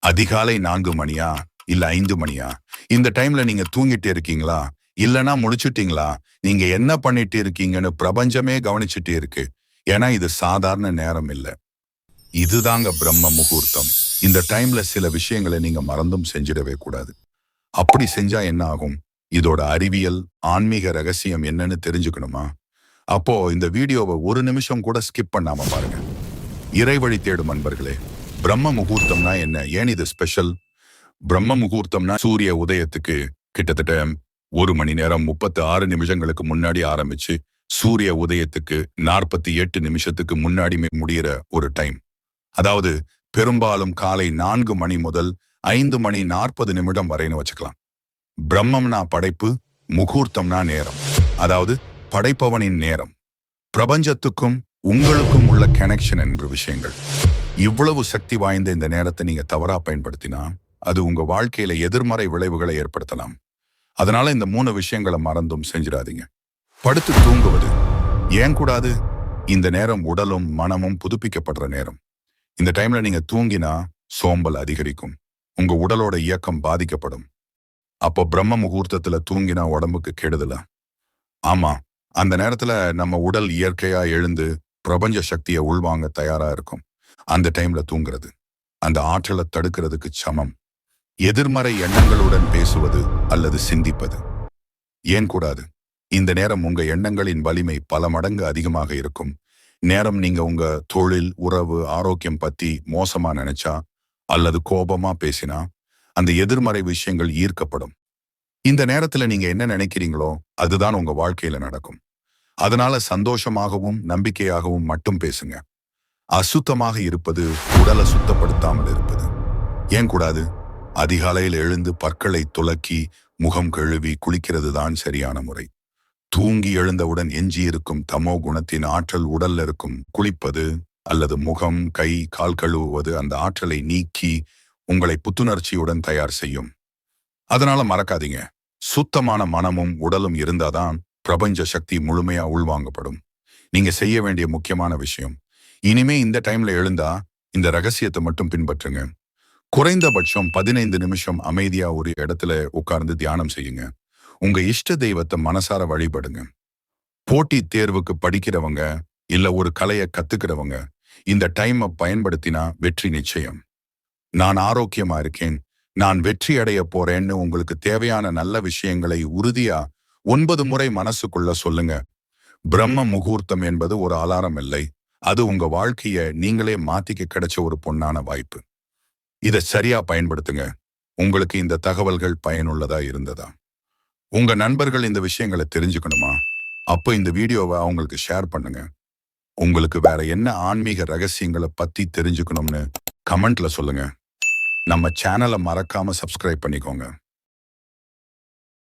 அதிகாலை நான்கு மணியா? இல்ல ஐந்து மணியா? இந்த டைம்ல நீங்க தூங்கிட்டு இருக்கீங்களா? இல்லனா முடிச்சுட்டீங்களா? நீங்க என்ன பண்ணிட்டு இருக்கீங்கன்னு பிரபஞ்சமே கவனிச்சுட்டு இருக்கு. ஏன்னா இது சாதாரண நேரம் இல்லை. இதுதாங்க பிரம்ம முகூர்த்தம். இந்த டைம்ல சில விஷயங்களை நீங்க மறந்தும் செஞ்சிடவே கூடாது. அப்படி செஞ்சா என்ன ஆகும்? இதோட அறிவியல் ஆன்மீக ரகசியம் என்னன்னு தெரிஞ்சுக்கணுமா? அப்போ இந்த வீடியோவை ஒரு நிமிஷம் கூட ஸ்கிப் பண்ணாம பாருங்க. இறைவழி தேடும் அன்பர்களே பிரம்ம முகூர்த்தம்னா என்ன? ஏன் இது ஸ்பெஷல் பிரம்ம முகூர்த்தம்னா சூரிய உதயத்துக்கு கிட்டத்தட்ட ஒரு மணி நேரம் முப்பத்து ஆறு நிமிஷங்களுக்கு முன்னாடி ஆரம்பிச்சு சூரிய உதயத்துக்கு நாற்பத்தி எட்டு நிமிஷத்துக்கு முன்னாடி முடிகிற ஒரு டைம் அதாவது பெரும்பாலும் காலை நான்கு மணி முதல் ஐந்து மணி நாற்பது நிமிடம் வரைன்னு வச்சுக்கலாம். பிரம்மம்னா படைப்பு முகூர்த்தம்னா நேரம். அதாவது படைப்பவனின் நேரம். பிரபஞ்சத்துக்கும் உங்களுக்கும் உள்ள கனெக்ஷன் என்ற விஷயங்கள். இவ்வளவு சக்தி வாய்ந்த இந்த நேரத்தை நீங்க தவறா பயன்படுத்தினா அது உங்க வாழ்க்கையில எதிர்மறை விளைவுகளை ஏற்படுத்தலாம். அதனால இந்த மூணு விஷயங்களை மறந்தும் செஞ்சிடாதீங்க. படுத்து தூங்குவது ஏன் கூடாது? இந்த நேரம் உடலும் மனமும் புதுப்பிக்கப்படுற நேரம். இந்த டைம்ல நீங்க தூங்கினா சோம்பல் அதிகரிக்கும். உங்க உடலோட இயக்கம் பாதிக்கப்படும். அப்போ பிரம்ம முகூர்த்தத்துல தூங்கினா உடம்புக்கு கெடுதல? ஆமா. அந்த நேரத்துல நம்ம உடல் இயற்கையா எழுந்து பிரபஞ்ச சக்தியை உள்வாங்க தயாரா இருக்கும். அந்த டைம்ல தூங்குறது. அந்த ஆற்றலை தடுக்கிறதுக்கு சமம். எதிர்மறை எண்ணங்களுடன் பேசுவது அல்லது சிந்திப்பது. ஏன் கூடாது? இந்த நேரம் உங்க எண்ணங்களின் வலிமை பல மடங்கு அதிகமாக இருக்கும். நேரம் நீங்க உங்க தொழில் உறவு ஆரோக்கியம் பத்தி மோசமா நினைச்சா அல்லது கோபமா பேசினா அந்த எதிர்மறை விஷயங்கள் ஈர்க்கப்படும். இந்த நேரத்துல நீங்க என்ன நினைக்கிறீங்களோ அதுதான் உங்க வாழ்க்கையில நடக்கும். அதனால சந்தோஷமாகவும் நம்பிக்கையாகவும் மட்டும் பேசுங்க. அசுத்தமாக இருப்பது உடலை சுத்தப்படுத்தாமல் இருப்பது. ஏன் கூடாது? அதிகாலையில் எழுந்து பற்களை துலக்கி முகம் கழுவி குளிக்கிறது தான் சரியான முறை. தூங்கி எழுந்தவுடன் எஞ்சியிருக்கும் தமோ குணத்தின் ஆற்றல் உடல்ல இருக்கும் குளிப்பது அல்லது முகம் கை கால் கழுவுவது அந்த ஆற்றலை நீக்கி உங்களை புத்துணர்ச்சியுடன் தயார் செய்யும். அதனால மறக்காதீங்க. சுத்தமான மனமும் உடலும் இருந்தாதான் பிரபஞ்ச சக்தி முழுமையா உள்வாங்கப்படும். நீங்க செய்ய வேண்டிய முக்கியமான விஷயம் இனிமே இந்த டைம்ல எழுந்தா இந்த ரகசியத்தை மட்டும் பின்பற்றுங்க. குறைந்தபட்சம் பதினைந்து நிமிஷம் அமைதியா ஒரு இடத்துல உட்கார்ந்து தியானம் செய்யுங்க. உங்க இஷ்ட தெய்வத்தை மனசார வழிபடுங்க. போட்டி தேர்வுக்கு படிக்கிறவங்க இல்ல ஒரு கலையை கத்துக்கிறவங்க இந்த டைமை பயன்படுத்தினா வெற்றி நிச்சயம். நான் ஆரோக்கியமா இருக்கேன் நான் வெற்றி அடைய போறேன்னு உங்களுக்கு தேவையான நல்ல விஷயங்களை உறுதியா ஒன்பது முறை மனசுக்குள்ள சொல்லுங்க. பிரம்ம முகூர்த்தம் என்பது ஒரு அலாரம் இல்லை. அது உங்க வாழ்க்கைய நீங்களே மாத்திக்க கிடைச்ச ஒரு பொன்னான வாய்ப்பு. இதை சரியா பயன்படுத்துங்க. உங்களுக்கு இந்த தகவல்கள் பயனுள்ளதா இருந்ததா? உங்க நண்பர்கள் இந்த விஷயங்களை தெரிஞ்சுக்கணுமா? அப்போ இந்த வீடியோவை அவங்களுக்கு ஷேர் பண்ணுங்க. உங்களுக்கு வேற என்ன ஆன்மீக ரகசியங்களை பத்தி தெரிஞ்சுக்கணும்னு கமெண்ட்ல சொல்லுங்க. நம்ம சேனலை மறக்காம சப்ஸ்கிரைப் பண்ணிக்கோங்க.